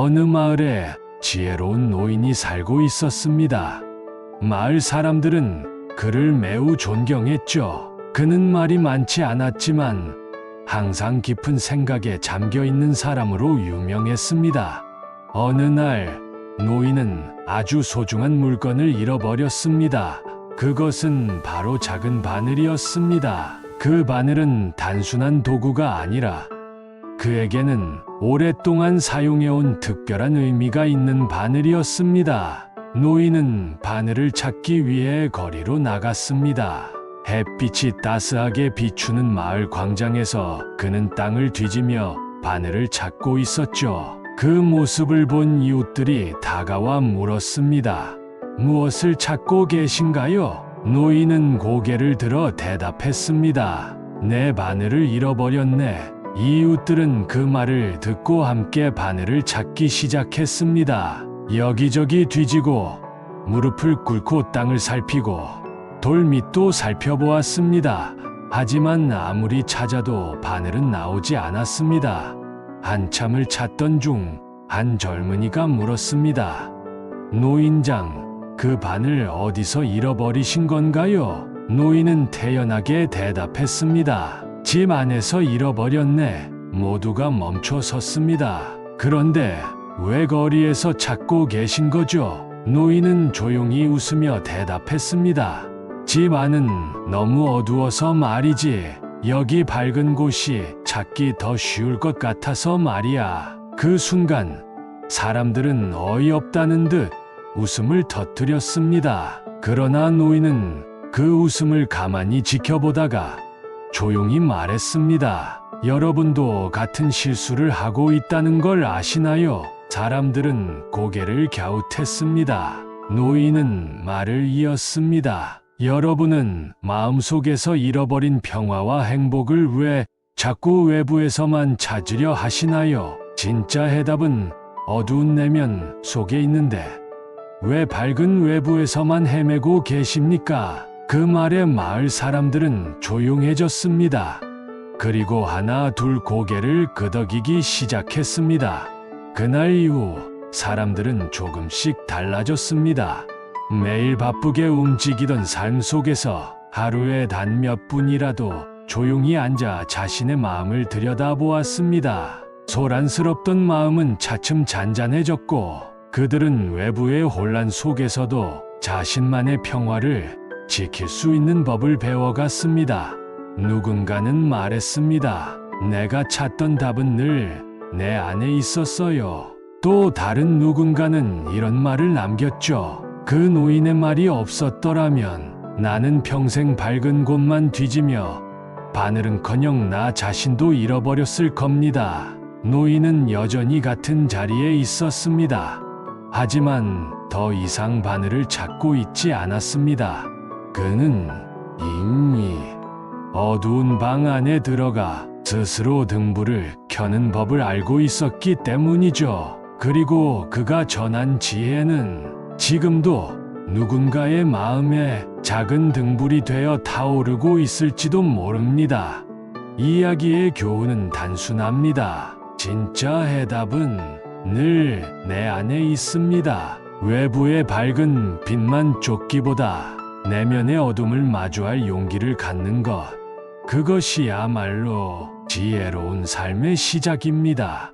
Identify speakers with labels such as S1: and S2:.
S1: 어느 마을에 지혜로운 노인이 살고 있었습니다. 마을 사람들은 그를 매우 존경했죠. 그는 말이 많지 않았지만 항상 깊은 생각에 잠겨 있는 사람으로 유명했습니다. 어느 날 노인은 아주 소중한 물건을 잃어버렸습니다. 그것은 바로 작은 바늘이었습니다. 그 바늘은 단순한 도구가 아니라 그에게는 오랫동안 사용해온 특별한 의미가 있는 바늘이었습니다. 노인은 바늘을 찾기 위해 거리로 나갔습니다. 햇빛이 따스하게 비추는 마을 광장에서 그는 땅을 뒤지며 바늘을 찾고 있었죠. 그 모습을 본 이웃들이 다가와 물었습니다. 무엇을 찾고 계신가요? 노인은 고개를 들어 대답했습니다. 내 바늘을 잃어버렸네. 이웃들은 그 말을 듣고 함께 바늘을 찾기 시작했습니다. 여기저기 뒤지고 무릎을 꿇고 땅을 살피고 돌 밑도 살펴보았습니다. 하지만 아무리 찾아도 바늘은 나오지 않았습니다. 한참을 찾던 중 한 젊은이가 물었습니다. 노인장, 그 바늘 어디서 잃어버리신 건가요? 노인은 태연하게 대답했습니다. 집 안에서 잃어버렸네. 모두가 멈춰 섰습니다. 그런데 왜 거리에서 찾고 계신 거죠? 노인은 조용히 웃으며 대답했습니다. 집 안은 너무 어두워서 말이지. 여기 밝은 곳이 찾기 더 쉬울 것 같아서 말이야. 그 순간 사람들은 어이없다는 듯 웃음을 터뜨렸습니다. 그러나 노인은 그 웃음을 가만히 지켜보다가 조용히 말했습니다. 여러분도 같은 실수를 하고 있다는 걸 아시나요? 사람들은 고개를 갸웃했습니다. 노인은 말을 이었습니다. 여러분은 마음속에서 잃어버린 평화와 행복을 왜 자꾸 외부에서만 찾으려 하시나요? 진짜 해답은 어두운 내면 속에 있는데 왜 밝은 외부에서만 헤매고 계십니까? 그 말에 마을 사람들은 조용해졌습니다. 그리고 하나 둘 고개를 끄덕이기 시작했습니다. 그날 이후 사람들은 조금씩 달라졌습니다. 매일 바쁘게 움직이던 삶 속에서 하루에 단 몇 분이라도 조용히 앉아 자신의 마음을 들여다보았습니다. 소란스럽던 마음은 차츰 잔잔해졌고 그들은 외부의 혼란 속에서도 자신만의 평화를 지킬 수 있는 법을 배워갔습니다. 누군가는 말했습니다. 내가 찾던 답은 늘 내 안에 있었어요. 또 다른 누군가는 이런 말을 남겼죠. 그 노인의 말이 없었더라면 나는 평생 밝은 곳만 뒤지며 바늘은커녕 나 자신도 잃어버렸을 겁니다. 노인은 여전히 같은 자리에 있었습니다. 하지만 더 이상 바늘을 찾고 있지 않았습니다. 그는 이미 어두운 방 안에 들어가 스스로 등불을 켜는 법을 알고 있었기 때문이죠. 그리고 그가 전한 지혜는 지금도 누군가의 마음에 작은 등불이 되어 타오르고 있을지도 모릅니다. 이야기의 교훈은 단순합니다. 진짜 해답은 늘 내 안에 있습니다. 외부의 밝은 빛만 쫓기보다 내면의 어둠을 마주할 용기를 갖는 것. 그것이야말로 지혜로운 삶의 시작입니다.